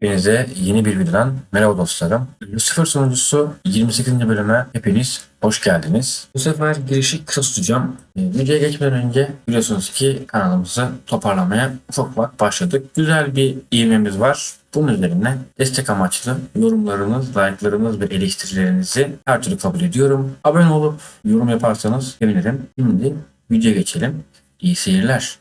Hepinize yeni bir videodan merhaba dostlarım. Lucifer sunucusu 28. bölüme hepiniz hoş geldiniz. Bu sefer girişi kısa tutacağım. Ee, Videoya geçmeden önce biliyorsunuz ki kanalımızı toparlamaya ufak ufak başladık. Güzel bir ivmemiz var. Bunun üzerine destek amaçlı yorumlarınız, like'larınız ve eleştirilerinizi her türlü kabul ediyorum. Abone olup yorum yaparsanız sevinirim. Şimdi videoya geçelim. İyi seyirler.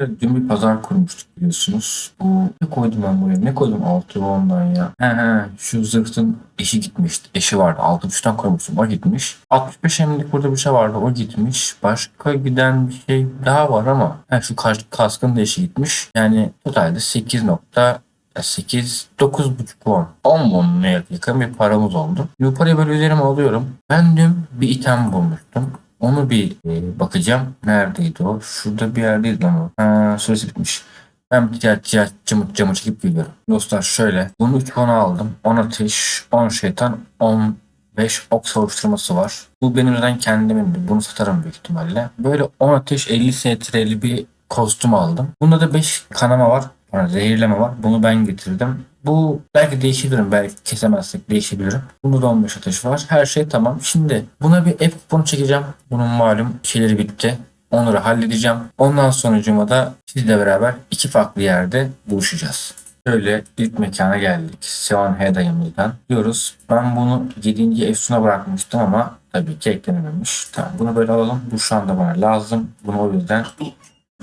Dün bir pazar kurmuştuk biliyorsunuz. Bu ne koydum ben buraya? Ne koydum altı ondan ya? He he şu zırhtın eşi gitmişti. Eşi vardı. Altı üçten koymuştum. O gitmiş. 65 emlik burada bir şey vardı. O gitmiş. Başka giden bir şey daha var ama he, şu kas- kaskın da eşi gitmiş. Yani totalde 8 nokta 8, 9,5 won. 10 won ne yakın bir paramız oldu. Bu parayı böyle üzerime alıyorum. Ben dün bir item bulmuştum. Onu bir e, bakacağım. Neredeydi o? Şurada bir yerdeydi ama. Ha, süresi bitmiş. Ben bir ticaret, ticaret camı, camı çekip geliyorum. Dostlar şöyle. Bunu 3 konu aldım. 10 ateş, 10 şeytan, 15 ok savuşturması var. Bu benim zaten kendimin. Bunu satarım büyük ihtimalle. Böyle 10 ateş 50 STR'li bir kostüm aldım. Bunda da 5 kanama var. Yani zehirleme var. Bunu ben getirdim. Bu belki değişebilirim. Belki kesemezsek değişebilirim. Da 15 ateş var. Her şey tamam. Şimdi buna bir app kuponu çekeceğim. Bunun malum şeyleri bitti. Onları halledeceğim. Ondan sonucuma da sizle beraber iki farklı yerde buluşacağız. Şöyle ilk mekana geldik. Sevan Hedayımızdan. Diyoruz. Ben bunu 7. Efsun'a bırakmıştım ama tabii ki eklenememiş. Tamam bunu böyle alalım. Bu şu anda bana lazım. Bunu o yüzden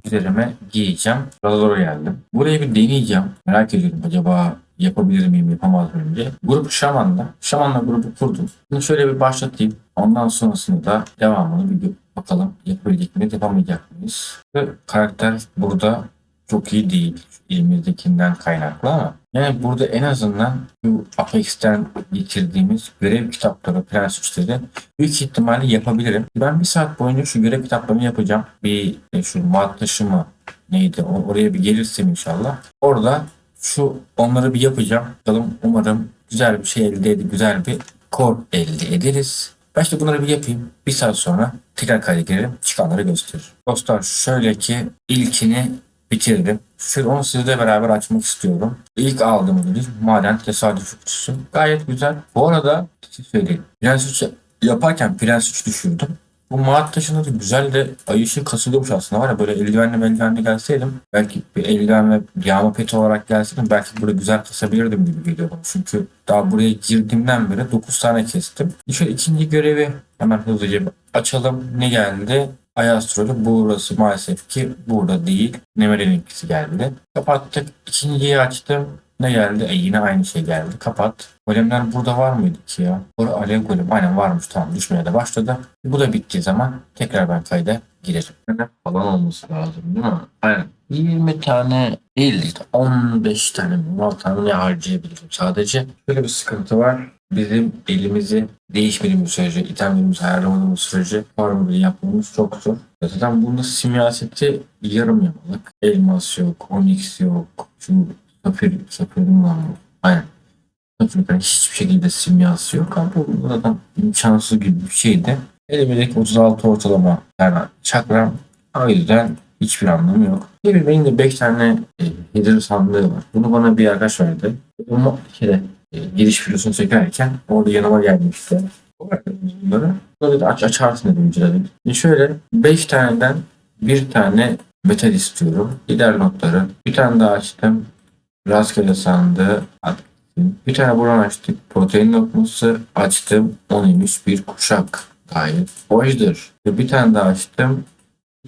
üzerime giyeceğim. Doğru geldim. Burayı bir deneyeceğim. Merak ediyorum acaba yapabilir miyim yapamaz mıyım diye. Grup Şaman'da. Şaman'la grubu kurdum. Bunu şöyle bir başlatayım. Ondan sonrasında da devamını bir bakalım yapabilecek miyiz yapamayacak mıyız. Karakter burada çok iyi değil. Elimizdekinden kaynaklı ama yani burada en azından bu Apex'ten getirdiğimiz görev kitapları, prens üçleri büyük ihtimalle yapabilirim. Ben bir saat boyunca şu görev kitaplarını yapacağım. Bir e, şu mat taşıma neydi oraya bir gelirsem inşallah. Orada şu onları bir yapacağım. Bakalım umarım güzel bir şey elde edip güzel bir kor elde ederiz. Ben işte bunları bir yapayım. Bir saat sonra tekrar kayda. Çıkanları gösterir. Dostlar şöyle ki ilkini bitirdim. Şöyle onu sizle beraber açmak istiyorum. İlk aldığım ödül maden tesadüf kutusu. Gayet güzel. Bu arada bir şey söyleyeyim. Prens 3 yaparken Prens 3 düşürdüm. Bu maat taşında da güzel de ay ışığı kasılıyormuş aslında var ya böyle eldivenli eldivenli gelseydim belki bir eldiven ve yağma peti olarak gelseydim belki burada güzel kasabilirdim gibi geliyor. Çünkü daha buraya girdiğimden beri 9 tane kestim. Şöyle ikinci görevi hemen hızlıca bir açalım. Ne geldi? Trolü burası maalesef ki burada değil. Nemere'ninkisi geldi. Kapattık. İkinciyi açtım. Ne geldi? E yine aynı şey geldi. Kapat. Golemler burada var mıydı ki ya? Burada alev golem. Aynen varmış. Tamam düşmeye de başladı. Bu da bittiği zaman tekrar ben kayda girerim. Falan olması lazım değil mi? Aynen. 20 tane değil işte 15 tane mi 16 tane ne harcayabilirim sadece. Böyle bir sıkıntı var. Bizim elimizi değişmediğimiz sürece, itemlerimizi ayarlamadığımız sürece formülü yapmamız çok zor. Zaten bunda simyaseti yarım yamalık. Elmas yok, onyx yok, şu safir, safirin var mı? Aynen. Safirden hiçbir şekilde simyası yok. Ama bu zaten imkansız gibi bir şeydi. Elimdeki 36 ortalama yani çakram o yüzden hiçbir anlamı yok. Tabii benim de 5 tane e, header sandığı var. Bunu bana bir arkadaş verdi. Bunu kere e, giriş videosunu çekerken orada yanıma gelmişti. O bunları. Bunları da aç, açarsın dedim inceledim. Şimdi şöyle 5 taneden bir tane metal istiyorum. Lider notları. Bir tane daha açtım. Rastgele sandığı. Bir tane buradan açtık. Protein lokması açtım. Onuymuş bir kuşak. Gayet hoşdur. Ve bir tane daha açtım.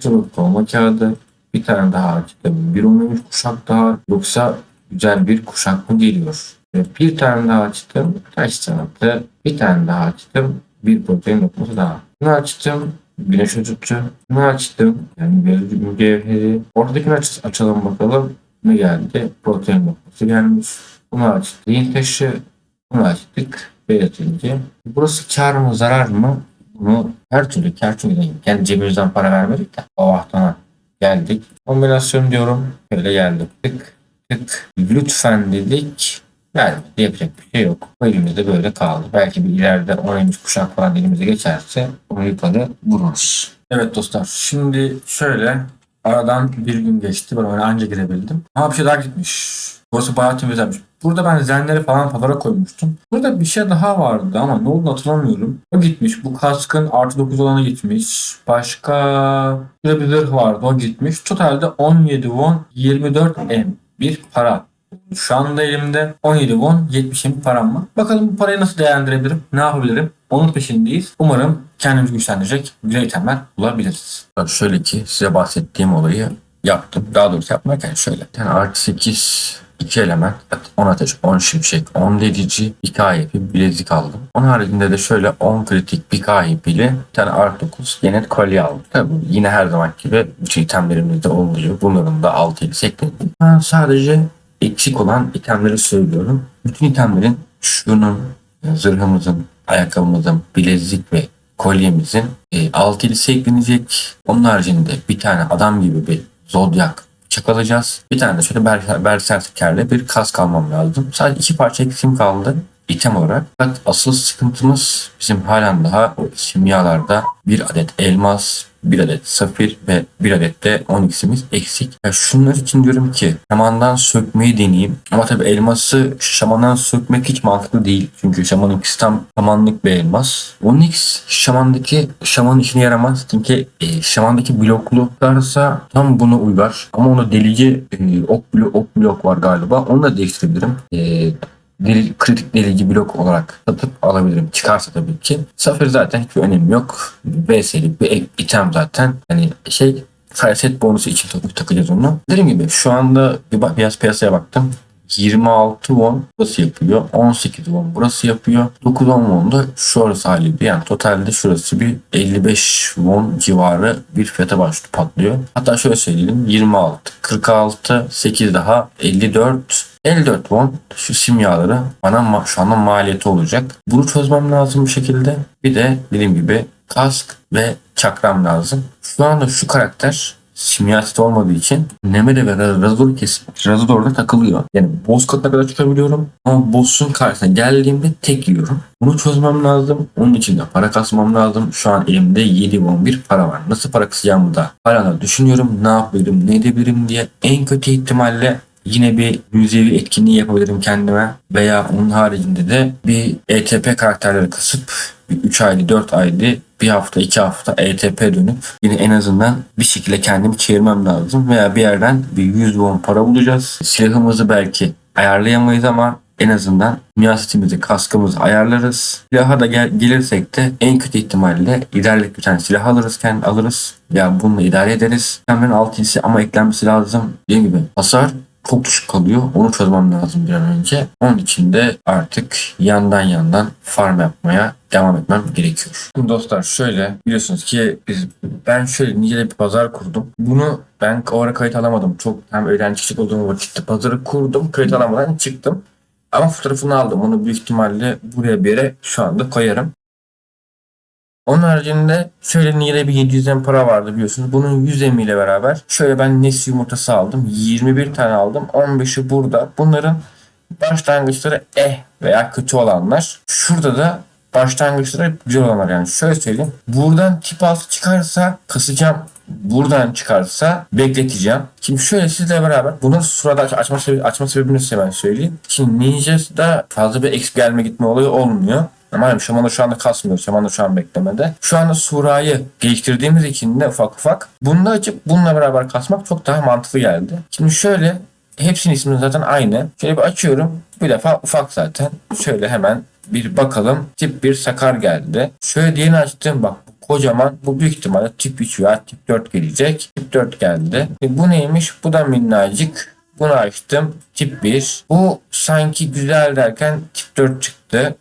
Çubuk olma kağıdı. Bir tane daha açtım. Bir onuymuş kuşak daha. Yoksa güzel bir kuşak mı geliyor? Ve bir tane daha açtım. Taş sanatı. Bir tane daha açtım. Bir protein lokması daha. Bunu açtım. Güneş tutucu. Bunu açtım. Yani gözcü mücevheri. Ortadakini aç açalım bakalım. Ne geldi? Protein lokması gelmiş. Bunu açtık. Zihin taşı. Bunu açtık. Belirtince. Burası kar mı zarar mı? Bunu her türlü kar çünkü kendi cebimizden para vermedik de. Allah'tan geldik. Kombinasyon diyorum. Böyle geldik. Tık tık. Lütfen dedik. Yani yapacak bir şey yok. Elimizde böyle kaldı. Belki bir ileride 10. kuşak falan elimize geçerse onu yukarı vururuz. Evet dostlar şimdi şöyle aradan bir gün geçti. Ben öyle anca girebildim. Ama bir şey daha gitmiş. Burası bayağı temizlenmiş. Burada ben zenleri falan pazara koymuştum. Burada bir şey daha vardı ama ne olduğunu hatırlamıyorum. O gitmiş. Bu kaskın artı 9 olanı gitmiş. Başka burada bir zırh vardı o gitmiş. Totalde 17 won 24 m bir para. Şu anda elimde 17 won 70 m param var. Bakalım bu parayı nasıl değerlendirebilirim? Ne yapabilirim? Onun peşindeyiz. Umarım kendimizi güçlendirecek güzel itemler bulabiliriz. Şöyle ki size bahsettiğim olayı yaptım. Daha doğrusu yapmarken şöyle. Yani artı 8 2 element, 10 ateş, 10 şimşek, 10 delici, 2 AYP bilezik aldım. Onun haricinde de şöyle 10 kritik, 1 AYP'li, bir tane artı 9 genet kolye aldım. Tabii yine her zaman gibi bütün itemlerimizde oluyor. Bunların da 6 7 ekledim. Ben sadece eksik olan itemleri söylüyorum. Bütün itemlerin şunun, zırhımızın, ayakkabımızın, bilezik ve kolyemizin e, 6 7'si eklenecek. Onun haricinde bir tane adam gibi bir zodyak çak alacağız. Bir tane de şöyle ber bir kask almam lazım. Sadece iki parça eksim kaldı item olarak. Fakat asıl sıkıntımız bizim halen daha o simyalarda bir adet elmas, bir adet safir ve bir adet de onyx'imiz eksik. Ya şunlar için diyorum ki şamandan sökmeyi deneyeyim. Ama tabii elması şamandan sökmek hiç mantıklı değil. Çünkü şaman ikisi tam şamanlık bir elmas. Onyx şamandaki şaman işine yaramaz. Çünkü e, şamandaki blokluklarsa tam buna uyar. Ama onu delici e, ok, blok, ok blok var galiba. Onu da değiştirebilirim. E, deli, kritik delici blok olarak satıp alabilirim. Çıkarsa tabii ki. Safir zaten hiçbir önemi yok. VS'lik bir item zaten. Hani şey set bonusu için tak- takacağız onu. Dediğim gibi şu anda bir biraz piyasaya baktım. 26 won burası yapıyor. 18 won burası yapıyor. 9 10 won da şurası haliyle yani totalde şurası bir 55 won civarı bir fiyata başlıyor patlıyor. Hatta şöyle söyleyelim 26, 46, 8 daha 54 54 won şu simyaları bana şu anda maliyeti olacak. Bunu çözmem lazım bir şekilde. Bir de dediğim gibi kask ve çakram lazım. Şu anda şu karakter simyasit olmadığı için Nemere ve Razor kesip Razor'da takılıyor. Yani boss katına kadar çıkabiliyorum ama boss'un karşısına geldiğimde tek yiyorum. Bunu çözmem lazım. Onun için de para kasmam lazım. Şu an elimde 7 won bir para var. Nasıl para kasacağımı da hala düşünüyorum. Ne yapabilirim, ne edebilirim diye. En kötü ihtimalle Yine bir müzevi etkinliği yapabilirim kendime veya onun haricinde de bir ETP karakterleri kasıp 3 aylı 4 aylı bir hafta 2 hafta ETP dönüp yine en azından bir şekilde kendimi çevirmem lazım veya bir yerden bir 100 won para bulacağız. Silahımızı belki ayarlayamayız ama en azından siyasetimizi, kaskımızı ayarlarız. Silaha da gel- gelirsek de en kötü ihtimalle ilerlik bir tane silah alırız, kendi alırız. Ya bununla idare ederiz. Hemen altıncısı ama eklenmesi lazım. Dediğim gibi hasar çok düşük kalıyor. Onu çözmem lazım bir an önce. Onun için de artık yandan yandan farm yapmaya devam etmem gerekiyor. Dostlar şöyle biliyorsunuz ki biz ben şöyle nicele bir pazar kurdum. Bunu ben o ara kayıt alamadım. Çok hem öğrencilik olduğum vakitte pazarı kurdum. Kayıt alamadan çıktım. Ama fotoğrafını aldım. Onu büyük ihtimalle buraya bir yere şu anda koyarım. Onun haricinde şöyle Niğde bir 700'den para vardı biliyorsunuz. Bunun 100 ile beraber şöyle ben Nesli yumurtası aldım. 21 tane aldım. 15'i burada. Bunların başlangıçları eh veya kötü olanlar. Şurada da başlangıçları güzel olanlar yani. Şöyle söyleyeyim. Buradan tip altı çıkarsa kasacağım. Buradan çıkarsa bekleteceğim. Şimdi şöyle sizle beraber bunun sırada aç- açma, sebebi, açma sebebini size ben söyleyeyim. Şimdi Ninja'da fazla bir exp gelme gitme olayı olmuyor. Ama Şaman'ı şu anda kasmıyor. Şaman'ı şu an beklemede. Şu anda Sura'yı geliştirdiğimiz için de ufak ufak bunu açıp bununla beraber kasmak çok daha mantıklı geldi. Şimdi şöyle hepsinin ismi zaten aynı. Şöyle bir açıyorum. Bir defa ufak zaten. Şöyle hemen bir bakalım. Tip 1 sakar geldi. Şöyle diğerini açtım bak. bu Kocaman bu büyük ihtimalle tip 3 veya tip 4 gelecek. Tip 4 geldi. E bu neymiş? Bu da minnacık. Bunu açtım. Tip 1. Bu sanki güzel derken tip 4 çıktı.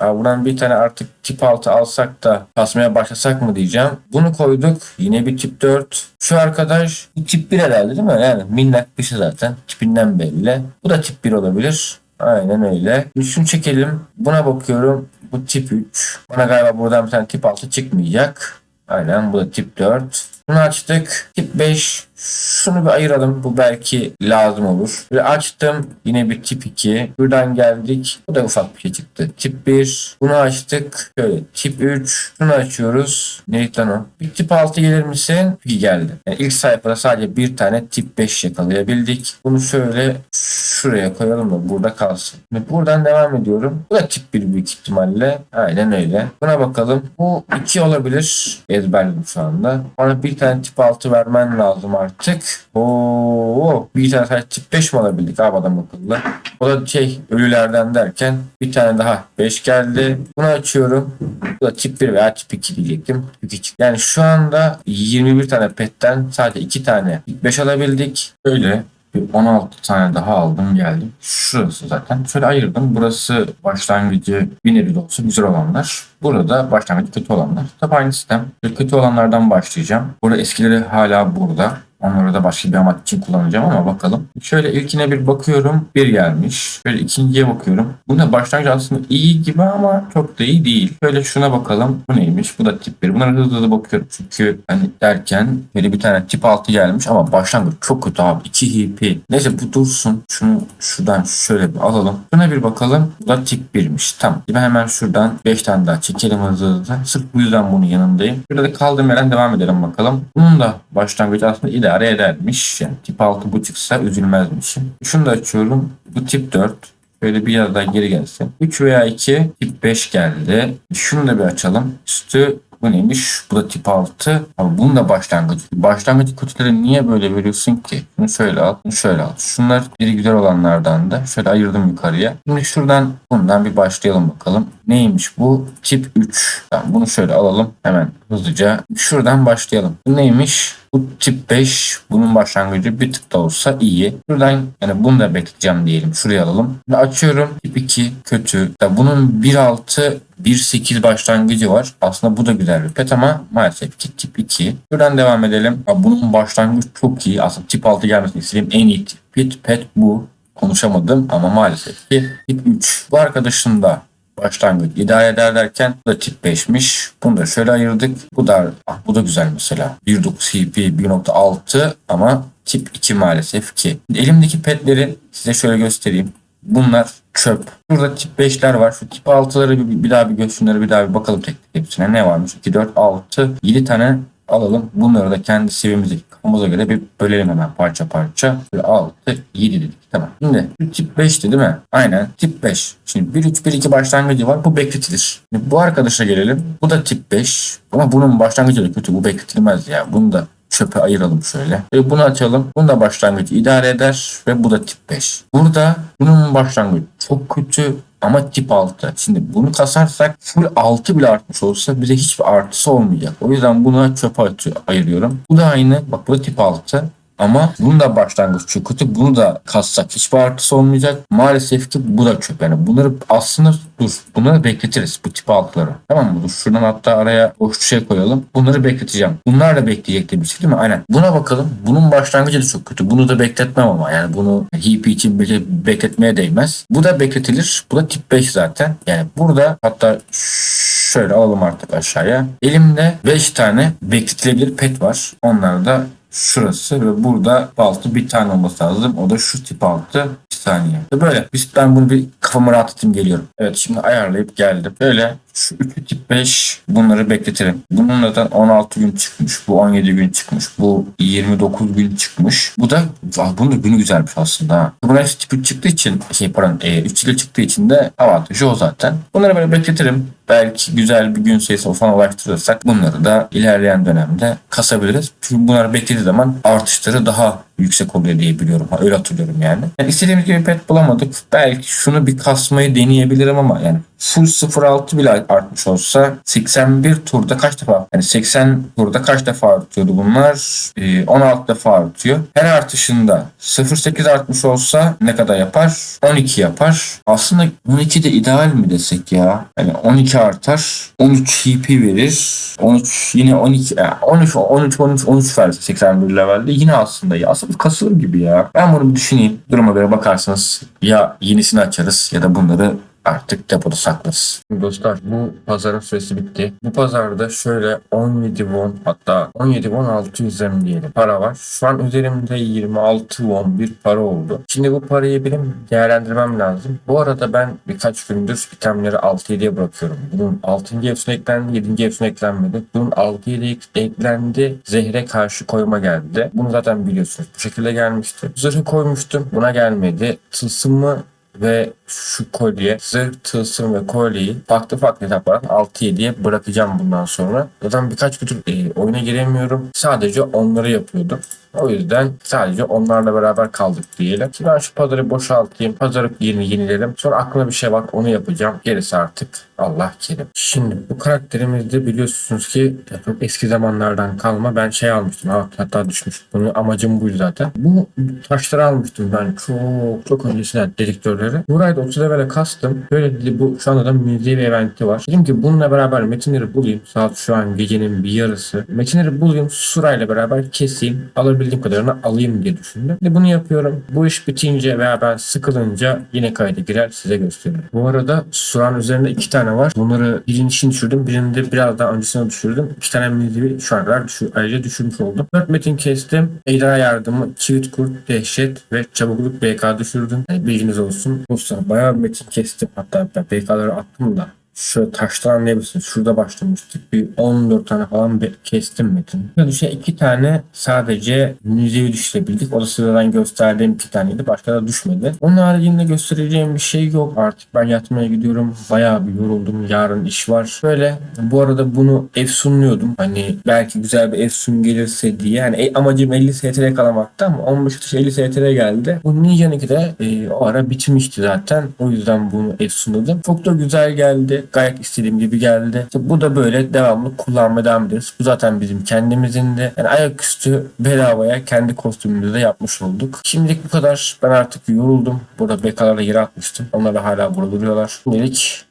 Buradan bir tane artık tip 6 alsak da basmaya başlasak mı diyeceğim. Bunu koyduk. Yine bir tip 4. Şu arkadaş tip 1 herhalde değil mi? Yani minnak bir şey zaten. Tipinden belli. Bu da tip 1 olabilir. Aynen öyle. Şunu çekelim. Buna bakıyorum. Bu tip 3. Bana galiba buradan bir tane tip 6 çıkmayacak. Aynen bu da tip 4. Bunu açtık. Tip 5 Şunu bir ayıralım. Bu belki lazım olur. Böyle açtım. Yine bir tip 2. Buradan geldik. Bu da ufak bir şey çıktı. Tip 1. Bunu açtık. Şöyle tip 3. Şunu açıyoruz. Neydi o? Bir tip 6 gelir misin? Bir geldi. Yani ilk sayfada sadece bir tane tip 5 yakalayabildik. Bunu şöyle şuraya koyalım da burada kalsın. Şimdi buradan devam ediyorum. Bu da tip 1 büyük ihtimalle. Aynen öyle. Buna bakalım. Bu 2 olabilir. Ezberledim şu anda. Bana bir tane tip 6 vermen lazım artık. Oo, bir tane sadece tip 5 mi alabildik abi adam akıllı? O da şey ölülerden derken bir tane daha 5 geldi. Bunu açıyorum. Bu da tip 1 veya tip 2 diyecektim. Tip 2. Yani şu anda 21 tane petten sadece 2 tane tip 5 alabildik. Öyle bir 16 tane daha aldım geldim. Şurası zaten. Şöyle ayırdım. Burası başlangıcı bir nevi olsa güzel olanlar. Burada başlangıcı kötü olanlar. Tabi aynı sistem. Kötü olanlardan başlayacağım. Burada eskileri hala burada. Onları da başka bir amaç için kullanacağım ama bakalım. Şöyle ilkine bir bakıyorum. Bir gelmiş. Şöyle ikinciye bakıyorum. Bunda başlangıç aslında iyi gibi ama çok da iyi değil. Şöyle şuna bakalım. Bu neymiş? Bu da tip 1. Bunlara hızlı hızlı bakıyorum. Çünkü hani derken böyle bir tane tip 6 gelmiş ama başlangıç çok kötü abi. 2 HP. Neyse bu dursun. Şunu şuradan şöyle bir alalım. Şuna bir bakalım. Bu da tip 1'miş. Tamam. Ben hemen şuradan 5 tane daha çekelim hızlı hızlı. Sırf bu yüzden bunun yanındayım. Burada da kaldığım yerden devam edelim bakalım. Bunun da başlangıcı aslında idare edermiş. Yani tip 6 bu çıksa üzülmezmişim. Şunu da açıyorum. Bu tip 4. Böyle bir yere daha geri gelsin. 3 veya 2 tip 5 geldi. Şunu da bir açalım. Üstü bu neymiş? Bu da tip 6. Ama bunun da başlangıcı. Başlangıcı kutuları niye böyle veriyorsun ki? Şunu şöyle al. Şunu şöyle al. Şunlar biri güzel olanlardan da. Şöyle ayırdım yukarıya. Şimdi şuradan bundan bir başlayalım bakalım. Neymiş bu? Tip 3. Tamam bunu şöyle alalım. Hemen hızlıca. Şuradan başlayalım. Bu neymiş? Bu tip 5 bunun başlangıcı bir tık da olsa iyi. Şuradan yani bunu da bekleyeceğim diyelim. Şuraya alalım. Ve açıyorum. Tip 2 kötü. Ya bunun 1.6 1.8 başlangıcı var. Aslında bu da güzel bir pet ama maalesef ki tip 2. Şuradan devam edelim. Ya bunun başlangıcı çok iyi. Aslında tip 6 gelmesini istediğim en iyi tip pet bu. Konuşamadım ama maalesef ki tip 3. Bu arkadaşın da başlangıç idare eder derken bu da tip 5'miş. Bunu da şöyle ayırdık. Bu da ah, bu da güzel mesela. 1.9 CP 1.6 ama tip 2 maalesef ki. Elimdeki petleri size şöyle göstereyim. Bunlar çöp. Burada tip 5'ler var. Şu tip 6'ları bir, bir daha bir göz bir daha bir bakalım tek hepsine. Ne varmış? 2, 4, 6, 7 tane alalım. Bunları da kendi seviyemizdeki kafamıza göre bir bölelim hemen parça parça. Böyle 6, 7 dedik. Tamam. Şimdi tip 5'ti değil mi? Aynen. Tip 5. Şimdi 1, 3, 1, 2 başlangıcı var. Bu bekletilir. Şimdi bu arkadaşa gelelim. Bu da tip 5. Ama bunun başlangıcı da kötü. Bu bekletilmez ya. Bunu da çöpe ayıralım şöyle. Ve bunu açalım. Bunun da başlangıcı idare eder ve bu da tip 5. Burada bunun başlangıcı çok kötü ama tip 6. Şimdi bunu kasarsak full 6 bile artmış olsa bize hiçbir artısı olmayacak. O yüzden buna çöpe ayırıyorum. Bu da aynı. Bak bu da tip 6. Ama bunun da başlangıç çok kötü. Bunu da kassak hiçbir artısı olmayacak. Maalesef ki bu da çöp. Yani bunları aslında dur. Bunları bekletiriz bu tip altları. Tamam mı? Dur şuradan hatta araya boş bir şey koyalım. Bunları bekleteceğim. Bunlar da bekleyecek demiştik değil mi? Aynen. Buna bakalım. Bunun başlangıcı da çok kötü. Bunu da bekletmem ama. Yani bunu HIP için bile bekletmeye değmez. Bu da bekletilir. Bu da tip 5 zaten. Yani burada hatta şöyle alalım artık aşağıya. Elimde 5 tane bekletilebilir pet var. Onlar da şurası ve burada altı bir tane olması lazım. O da şu tip altı bir saniye. Böyle. Biz ben bunu bir kafama rahatlatayım geliyorum. Evet şimdi ayarlayıp geldim. Böyle şu 3 tip 5 bunları bekletirim. Bunun zaten 16 gün çıkmış. Bu 17 gün çıkmış. Bu 29 gün çıkmış. Bu da ah, bunun da günü güzelmiş aslında. ha. Bunlar hepsi tip 3 çıktığı için şey pardon e, 3 ile çıktığı için de avantajı o zaten. Bunları böyle bekletirim. Belki güzel bir gün sayısı falan ulaştırırsak bunları da ilerleyen dönemde kasabiliriz. Çünkü bunlar beklediği zaman artışları daha yüksek oluyor diye biliyorum. Ha, öyle hatırlıyorum yani. yani istediğimiz gibi pet bulamadık. Belki şunu bir kasmayı deneyebilirim ama yani full 0.6 bile artmış olsa 81 turda kaç defa yani 80 turda kaç defa artıyordu bunlar? Ee, 16 defa artıyor. Her artışında 0.8 artmış olsa ne kadar yapar? 12 yapar. Aslında 12 de ideal mi desek ya? Yani 12 artar. 13 HP verir. 13 yine 12 yani 13 13 13 13 verse 81 levelde yine aslında ya aslında kasılır gibi ya. Ben bunu düşüneyim. Duruma göre bakarsınız ya yenisini açarız ya da bunları artık depoda saklasın. Dostlar bu pazarın süresi bitti. Bu pazarda şöyle 17 won hatta 17 won 600 em diyelim para var. Şu an üzerimde 26 won bir para oldu. Şimdi bu parayı benim değerlendirmem lazım. Bu arada ben birkaç gündür itemleri 6-7'ye bırakıyorum. Bunun 6. evsine eklendi, 7. evsine eklenmedi. Bunun 6-7'ye eklendi. Zehre karşı koyma geldi. Bunu zaten biliyorsunuz. Bu şekilde gelmişti. Zırhı koymuştum. Buna gelmedi. Tılsımı ve şu kolye, zırh, tılsım ve kolyeyi farklı farklı etaplardan 6-7'ye bırakacağım bundan sonra. Zaten birkaç gündür e, oyuna giremiyorum. Sadece onları yapıyordum. O yüzden sadece onlarla beraber kaldık diyelim. Şimdi ben şu pazarı boşaltayım. Pazarı yerini yenilerim. Sonra aklımda bir şey var onu yapacağım. Gerisi artık Allah kerim. Şimdi bu karakterimizde biliyorsunuz ki eski zamanlardan kalma ben şey almıştım. Ha, hatta düşmüş. Bunun amacım buydu zaten. Bu taşları almıştım ben çok çok öncesinden dedektörleri. Burayı 30 level'e kastım. Böyle dedi bu şu anda da müziği ve eventi var. Dedim ki bununla beraber metinleri bulayım. Saat şu an gecenin bir yarısı. Metinleri bulayım. Surayla beraber keseyim. Alabildiğim kadarını alayım diye düşündüm. Şimdi bunu yapıyorum. Bu iş bitince veya ben sıkılınca yine kayda girer size gösteririm. Bu arada Suran üzerinde iki tane var. Bunları birincisini düşürdüm. Birini de biraz daha öncesine düşürdüm. İki tane müziği şu an kadar düşür, ayrıca düşürmüş oldum. Dört metin kestim. Ejderha yardımı, çivit kurt, dehşet ve çabukluk BK düşürdüm. Yani bilginiz olsun. Dostlar bayağı metin kestim. Hatta BK'ları attım da şu taştan anlayabilirsiniz. Şurada başlamıştık. Bir 14 tane falan be- kestim metin. Burada düşen iki tane sadece müziği düşürebildik. O da sıradan gösterdiğim iki taneydi. Başka da düşmedi. Onun haricinde göstereceğim bir şey yok. Artık ben yatmaya gidiyorum. Bayağı bir yoruldum. Yarın iş var. Böyle bu arada bunu efsunluyordum. Hani belki güzel bir efsun gelirse diye. Yani e- amacım 50 STR kalamaktı ama 15 atış 50 STR geldi. Bu Ninja'nınki de e, o ara bitmişti zaten. O yüzden bunu efsunladım. Çok da güzel geldi. Gayet istediğim gibi geldi. İşte bu da böyle devamlı kullanmaya devam ediyoruz. Bu zaten bizim kendimizin de. Yani ayaküstü bedavaya kendi kostümümüzü de yapmış olduk. Şimdilik bu kadar. Ben artık yoruldum. Burada bekalarla yere atmıştım. Onlar da hala burada duruyorlar. Şimdilik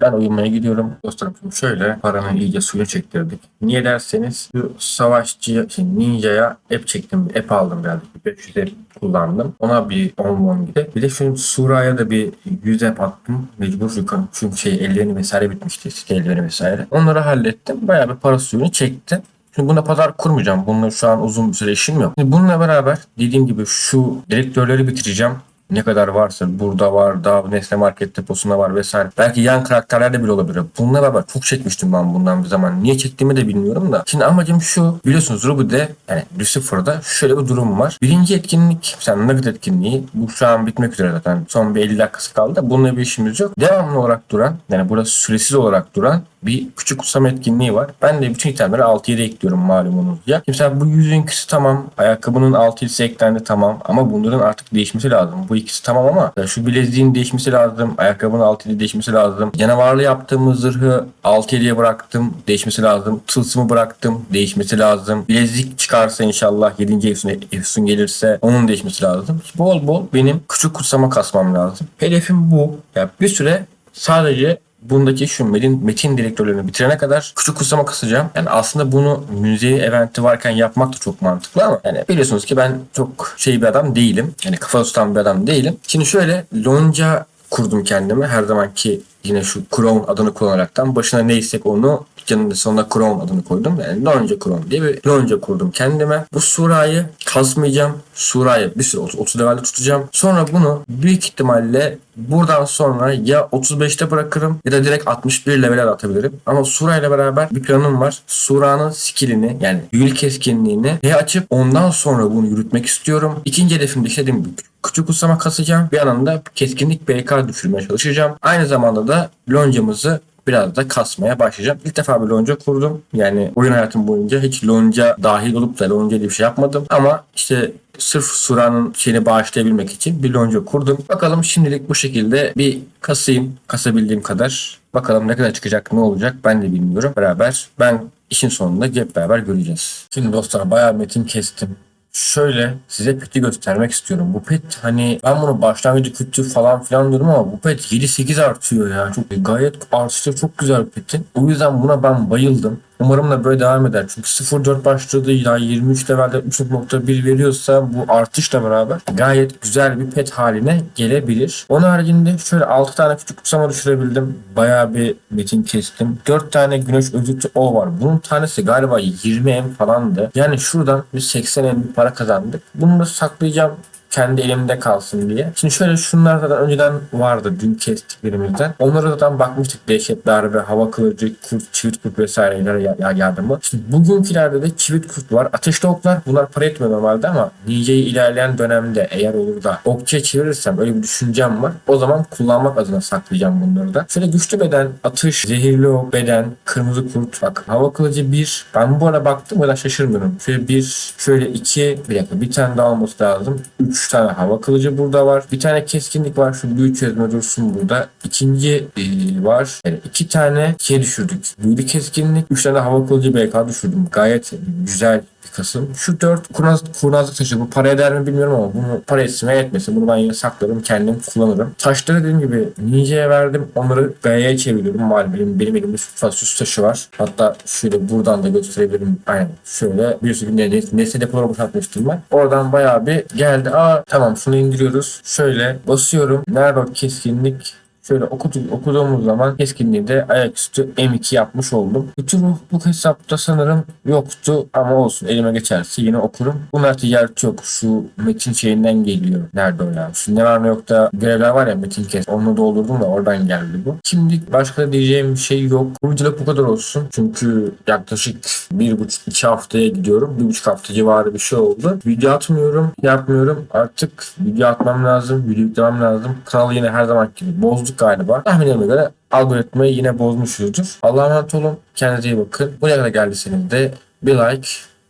ben uyumaya gidiyorum. Dostlarım şimdi şöyle paranın iyice suya çektirdik. Niye derseniz şu savaşçı, şey, ninja'ya app çektim. App aldım birazcık. 500 app kullandım. Ona bir 10 won gitti. Bir de şu Sura'ya da bir 100 app attım. Mecbur yukarı. Çünkü şey ellerini vesaire bitmişti. Site elleri vesaire. Onları hallettim. Bayağı bir para suyunu çektim. Şimdi bunda pazar kurmayacağım. Bununla şu an uzun bir süre işim yok. Şimdi bununla beraber dediğim gibi şu direktörleri bitireceğim. Ne kadar varsa burada var, daha Nesne Market deposunda var vesaire. Belki yan karakterlerde bile olabilir. Bununla beraber çok çekmiştim ben bundan bir zaman. Niye çektiğimi de bilmiyorum da. Şimdi amacım şu. Biliyorsunuz Ruby'de yani Lucifer'da şöyle bir durum var. Birinci etkinlik, mesela Nugget etkinliği. Bu şu an bitmek üzere zaten. Son bir 50 dakikası kaldı. Bununla bir işimiz yok. Devamlı olarak duran, yani burada süresiz olarak duran bir küçük kutsama etkinliği var. Ben de bütün itemleri 6-7 ekliyorum malumunuz ya. Mesela bu yüzünkisi tamam. Ayakkabının 6-7'si eklendi tamam. Ama bunların artık değişmesi lazım. Bu ikisi tamam ama şu bileziğin değişmesi lazım. Ayakkabının 6-7 değişmesi lazım. Canavarlı yaptığımız zırhı 6-7'ye bıraktım. Değişmesi lazım. Tılsımı bıraktım. Değişmesi lazım. Bilezik çıkarsa inşallah 7. Efsun, gelirse onun değişmesi lazım. Bol bol benim küçük kutsama kasmam lazım. Hedefim bu. Ya bir süre sadece bundaki şu metin, metin direktörlerini bitirene kadar küçük kutsama kasacağım. Yani aslında bunu müziği eventi varken yapmak da çok mantıklı ama yani biliyorsunuz ki ben çok şey bir adam değilim. Yani kafa tutan bir adam değilim. Şimdi şöyle lonca kurdum kendime. Her zamanki yine şu Crown adını kullanaraktan başına ne istek onu yanında sonuna Crown adını koydum. Yani Lonca Crown diye bir Lonca kurdum kendime. Bu surayı kasmayacağım. Surayı bir süre 30 levelde tutacağım. Sonra bunu büyük ihtimalle buradan sonra ya 35'te bırakırım ya da direkt 61 levele atabilirim. Ama surayla beraber bir planım var. Suranın skillini yani büyülü keskinliğini açıp ondan sonra bunu yürütmek istiyorum. İkinci hedefim de işte dediğim küçük uslama kasacağım. Bir yandan da keskinlik BK düşürmeye çalışacağım. Aynı zamanda da loncamızı biraz da kasmaya başlayacağım. İlk defa bir lonca kurdum. Yani oyun hayatım boyunca hiç lonca dahil olup da lonca diye bir şey yapmadım. Ama işte sırf Sura'nın şeyini bağışlayabilmek için bir lonca kurdum. Bakalım şimdilik bu şekilde bir kasayım. Kasabildiğim kadar. Bakalım ne kadar çıkacak ne olacak ben de bilmiyorum. Beraber ben işin sonunda hep beraber göreceğiz. Şimdi dostlar bayağı metin kestim. Şöyle size peti göstermek istiyorum. Bu pet hani ben bunu başlangıcı kötü falan filan diyorum ama bu pet 7-8 artıyor ya. Çok gayet artışı çok güzel petin. O yüzden buna ben bayıldım. Umarım da böyle devam eder. Çünkü 0.4 başladı ya 23 levelde 3.1 veriyorsa bu artışla beraber gayet güzel bir pet haline gelebilir. Onun haricinde şöyle 6 tane küçük kutsama düşürebildim. Bayağı bir metin kestim. 4 tane güneş özütü o var. Bunun tanesi galiba 20 M falandı. Yani şuradan bir 80 M para kazandık. Bunu da saklayacağım kendi elimde kalsın diye. Şimdi şöyle şunlar zaten önceden vardı dün kestiklerimizden. Onlara zaten bakmıştık dehşet darbe, hava kılıcı, kurt, çivit kurt vesaireler ya, ya yardımı. Şimdi bugünkülerde de çivit kurt var. Ateşli oklar bunlar para etmiyor normalde ama Ninja'yı ilerleyen dönemde eğer olur da okçuya çevirirsem öyle bir düşüncem var. O zaman kullanmak adına saklayacağım bunları da. Şöyle güçlü beden, atış, zehirli ok, beden, kırmızı kurt. Bak hava kılıcı 1. Ben bu ara baktım o da şaşırmıyorum. Şöyle 1, şöyle 2, bir dakika bir tane daha olması lazım. 3 tane hava kılıcı burada var. Bir tane keskinlik var. Şu büyü çözme dursun burada. İkinci e, var. Yani iki tane şey düşürdük. Büyülü keskinlik. Üç tane hava kılıcı BK düşürdüm. Gayet güzel bir kasım. Şu dört kurnaz, kurnazlık taşı. Bu para eder mi bilmiyorum ama bunu para etsin veya etmesin. Bunu ben yine saklarım. Kendim kullanırım. Taşları dediğim gibi Ninja'ya verdim. Onları Gaia'ya çeviriyorum. Malum benim, benim elimde süs taşı var. Hatta şöyle buradan da gösterebilirim. Aynen şöyle bir sürü ne, ne, nesne depoları boşaltmıştım ben. Oradan bayağı bir geldi. Aa tamam şunu indiriyoruz. Şöyle basıyorum. Nerede keskinlik? Şöyle okudu, okuduğumuz zaman keskinliği de ayaküstü M2 yapmış oldum. Bütün bu hesapta sanırım yoktu ama olsun elime geçerse yine okurum. Bunlar ticaret yok. Şu metin şeyinden geliyor. Nerede o ya? Şu ne var ne yok da görevler var ya metin kes. Onu doldurdum da oradan geldi bu. Şimdi başka diyeceğim bir şey yok. Videoluk bu kadar olsun. Çünkü yaklaşık bir buçuk iki haftaya gidiyorum. Bir buçuk hafta civarı bir şey oldu. Video atmıyorum. Yapmıyorum. Artık video atmam lazım. Video yüklemem lazım. Kanalı yine her zaman gibi bozduk galiba. Tahminlerime göre algoritmayı yine bozmuşuzdur. Allah'a emanet olun. Kendinize iyi bakın. Buraya kadar geldiyseniz de bir like,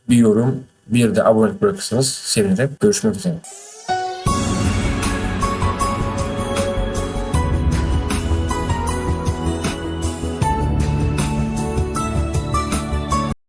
bir yorum, bir de abonelik bırakırsanız sevinirim. Görüşmek üzere.